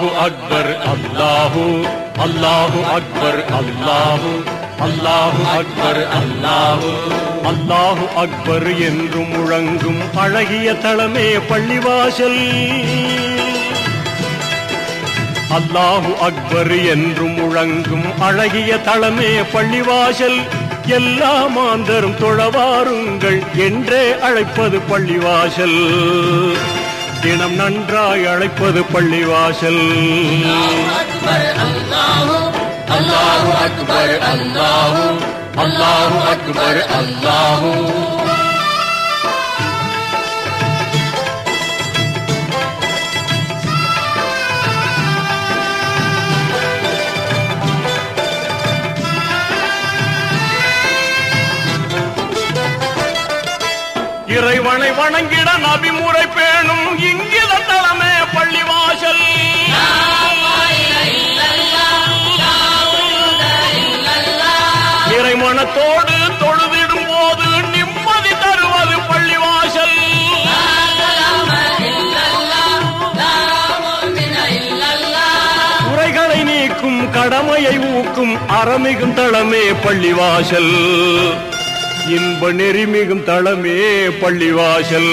அல்லாஹு அக்பர் அல்லாஹு அல்லாஹு அக்பர் அல்லாஹு அல்லாஹு அக்பர் அல்லாஹு அல்லாஹு அக்பர் என்று முழங்கும் அழகிய தளமே பள்ளிவாசல். அல்லாஹு அக்பர் என்று முழங்கும் அழகிய தளமே பள்ளிவாசல். எல்லா மாந்தரும் தொழவாருங்கள் என்றே அழைப்பது பள்ளிவாசல். தினம் நன்றாய் அழைப்பது பள்ளிவாசல். அல்லாஹு அக்பர் அல்லாஹு அல்லாஹு அக்பர் அல்லாஹு இறைவனை வணங்கிட நபிமுறை இளமையை ஊக்கும் அறமிகும் தளமே பள்ளிவாசல். இன்ப நெறிமிகும் தளமே பள்ளிவாசல்.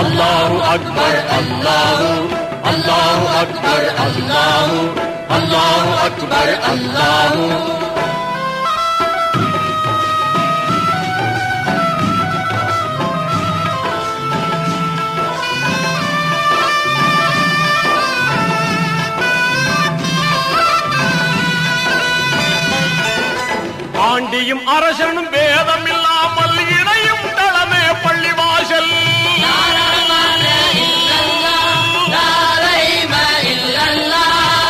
அல்லாஹு அக்பர் அல்லாஹு அல்லாஹு அக்பர் அல்லாஹு அல்லாஹு அக்பர் அல்லாஹு. ஆண்டியும் அரசனும் வேதம் இல்லாமல் இணையும் தளமே பள்ளி வாசல்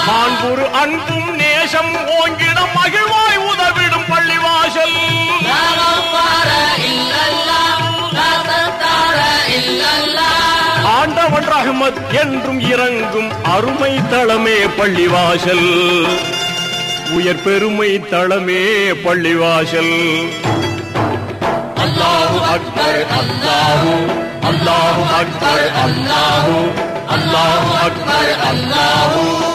மாண்புரு அன்பும் நேசம் ஓங்கிட மகிழ்வாய் உதவிடும் பள்ளி வாசல் ஆண்டவன் ரஹமத் என்றும் இறங்கும் அருமை தளமே பள்ளிவாசல். உயர் பெருமை தளமே பள்ளிவாசல். அல்லாஹு அக்பர் அல்லாஹு அல்லாஹு அக்பர் அல்லாஹு அல்லாஹு அக்பர் அல்லாஹூ.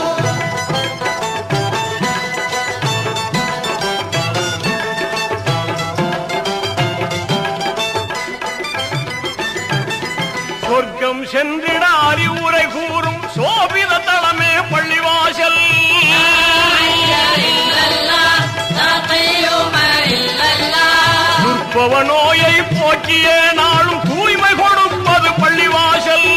சொர்க்கம் சென்றிட அறிவுரை கூறும் சோபித தளமே பள்ளிவாசல். துர்ப்பவ நோயை போக்கிய நாளும் தூய்மை கொடுப்பது பள்ளிவாசல்.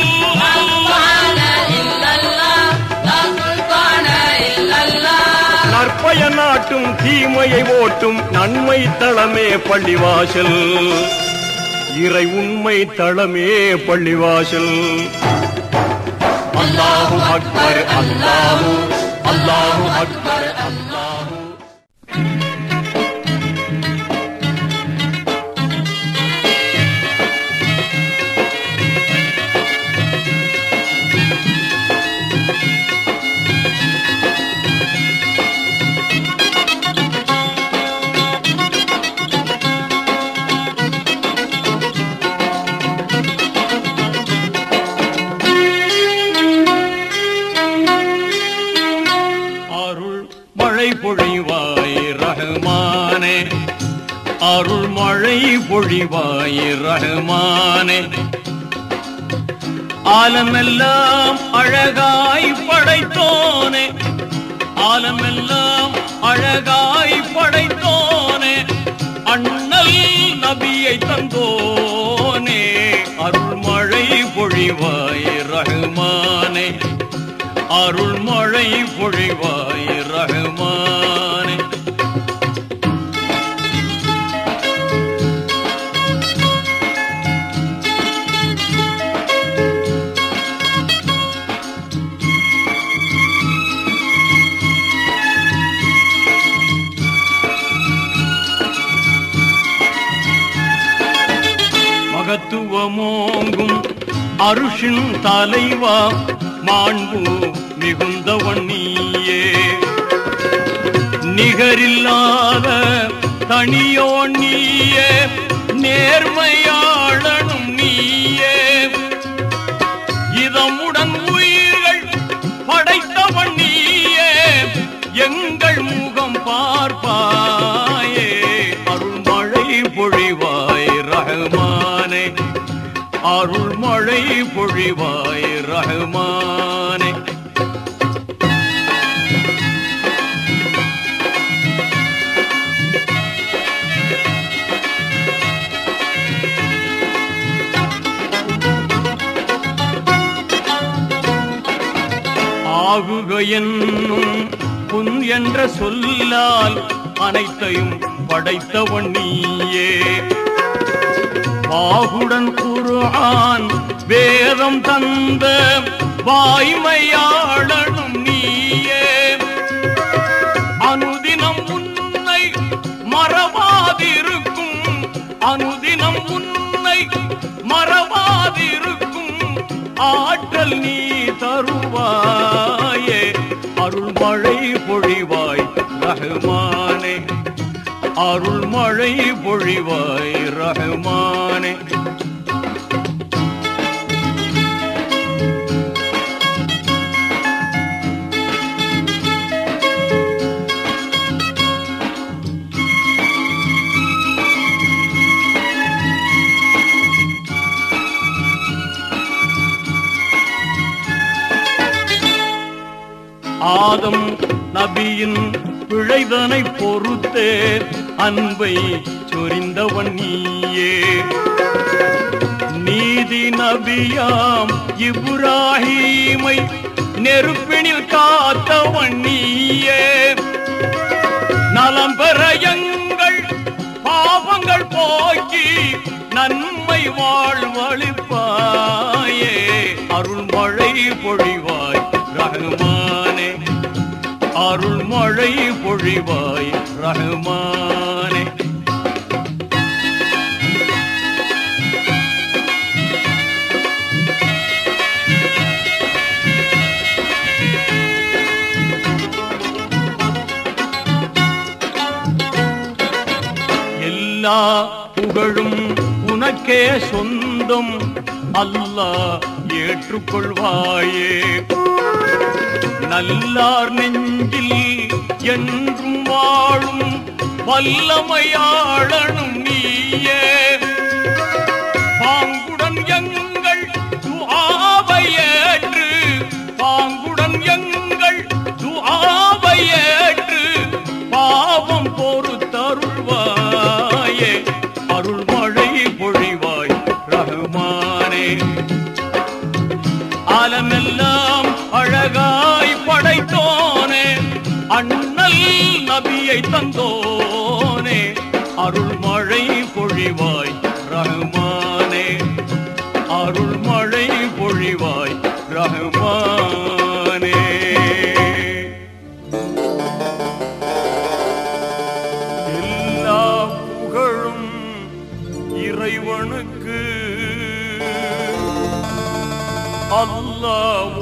நற்பய நாட்டும் தீமையை ஓட்டும் நன்மை தளமே பள்ளிவாசல். இறை உண்மை தளமே பள்ளிவாசல். அல்லாஹு அக்பர் அல்லாஹு அல்லாஹு அக்பர். மழை பொழிவாய் ரஹ்மானே ஆலமெல்லாம் அழகாய் படைத்தோனே. ஆலமெல்லாம் அழகாய் படைத்தோனே. அண்ணல் நபியை தந்தோனே. அருள்மழை பொழிவாய் ரஹ்மானே அருள்மழை பொழிவாய் ரஹ்மானே அருஷின் தலைவா மாண்பு மிகுந்தவன் நீயே. நிகரில்லாத தனியோன் நீயே நேர்மையாளனும் நீயே. இதமுடன் உயிர்கள் படைத்தவன் நீயே. எங்கள் முகம் பார்ப்பார். அருள் மழை பொழிவாய் ரஹ்மானே. ஆகுக என்னும் புன் என்ற சொல்லால் அனைத்தையும் படைத்தவன் நீயே. அல்லாஹுடன் குர்ஆன் வேதம் தந்த வாய்மையாளனும் நீயே. அனுதினம் உன்னை மறவாதிருக்கும் அனுதினம் உன்னை மறவாதிருக்கும் ஆற்றல் நீ தருவாயே. அருள் மழை பொழிவாய் ரஹ்மானே. அருள் மழை பொழிவாய் ரஹ்மானே ஆதம் நபியின் பிழைதனை பொறுத்தேன் அன்பை சொரிந்தவன் நீயே. நீதி நபியாம் இப்ராஹீமை நெருப்பினில் காத்தவன் நீயே. நலம் பெற பாவங்கள் போக்கி நன்மை வாழ்வழிப்பாயே அருள் மழை பொழிவாய் ரகுமா அருள் மழை பொழிவாய் ரஹ்மானே எல்லா புகழும் உனக்கே சொந்தம் அல்லாஹ் ஏற்றுக்கொள்வாயே. நல்லார் நெஞ்சில் என்றும் வாழும் வல்லமையாளனும் நீயே. அண்ணல் நபியை தந்தோனே அருள்மழை பொழிவாய் ரஹ்மானே அருள்மழை பொழிவாய் ரஹ்மானே எல்லா புகழும் இறைவனுக்கு அல்லாஹ்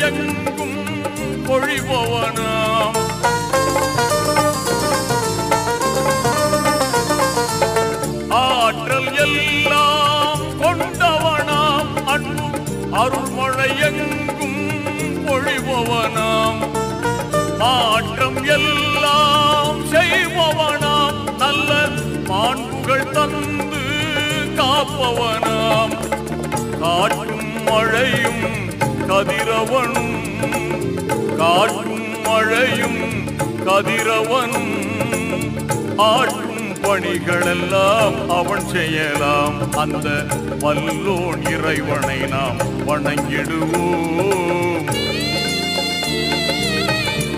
எங்கும் பொழிபவனாம் ஆற்றல் எல்லாம் கொண்டவனாம். அன்பும் அருள்மழை எங்கும் பொழிபவனாம் மாற்றம் எல்லாம் செய்பவனாம். நல்ல மாண்புகள் தந்து காப்பவனாம். காற்றும் மழையும் கதிரவனும் காற்றும் மழையும் கதிரவனும் ஆற்றும் பணிகளெல்லாம் அவன் செய்யலாம். அந்த வல்லோன் இறைவனை நாம் வணங்கிடுவோம்.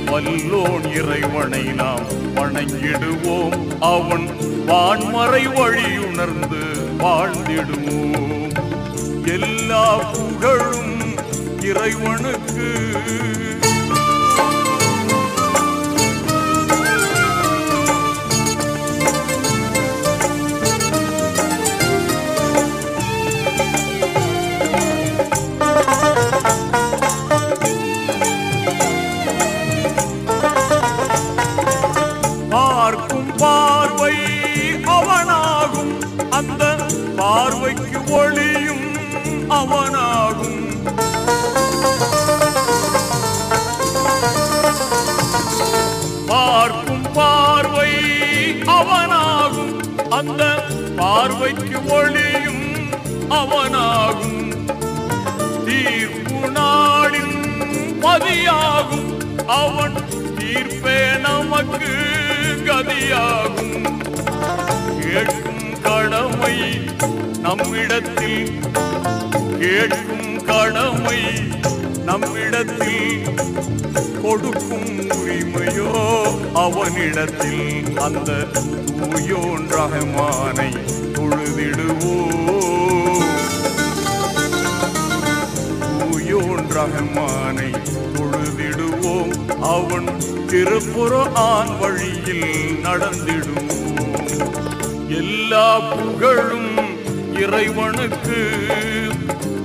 வல்லோன் இறைவனை நாம் வணங்கிடுவோம். அவன் வான்மறை வழியுணர்ந்து வாழ்ந்திடுவோம். எல்லா புகழும் இறைவனுக்கு. பார்க்கும் பார்வை அவனாகும். அந்த பார்வைக்கு ஒளி அந்த பார்வைக்கு ஒளியும் அவனாகும். தீர்ப்பு நாளின் பதியாகும் அவன் தீர்ப்பே நமக்கு கதியாகும். கேட்கும் கடமை நம்மிடத்தில். கேட்கும் கடமை நம்மிடத்தில் கொடுக்கும் உரிமையோ அவனிடத்தில் அந்த தூயோன் ரகமானை தொழுதிடுவோம். தூயோன் ரஹமானை தொழுதிடுவோம். அவன் திருப்புற ஆண் வழியில் நடந்திடுவோம். எல்லா புகழும் இறைவனுக்கு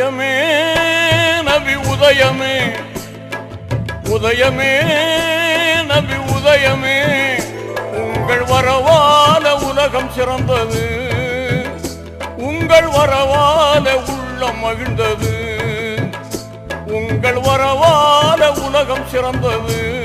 உதயமே நபி உதயமே. உதயமே நபி உதயமே. உங்கள் வரவால உலகம் சிறந்தது. உங்கள் வரவால உள்ளம் மகிழ்ந்தது. உங்கள் வரவால உலகம் சிறந்தது.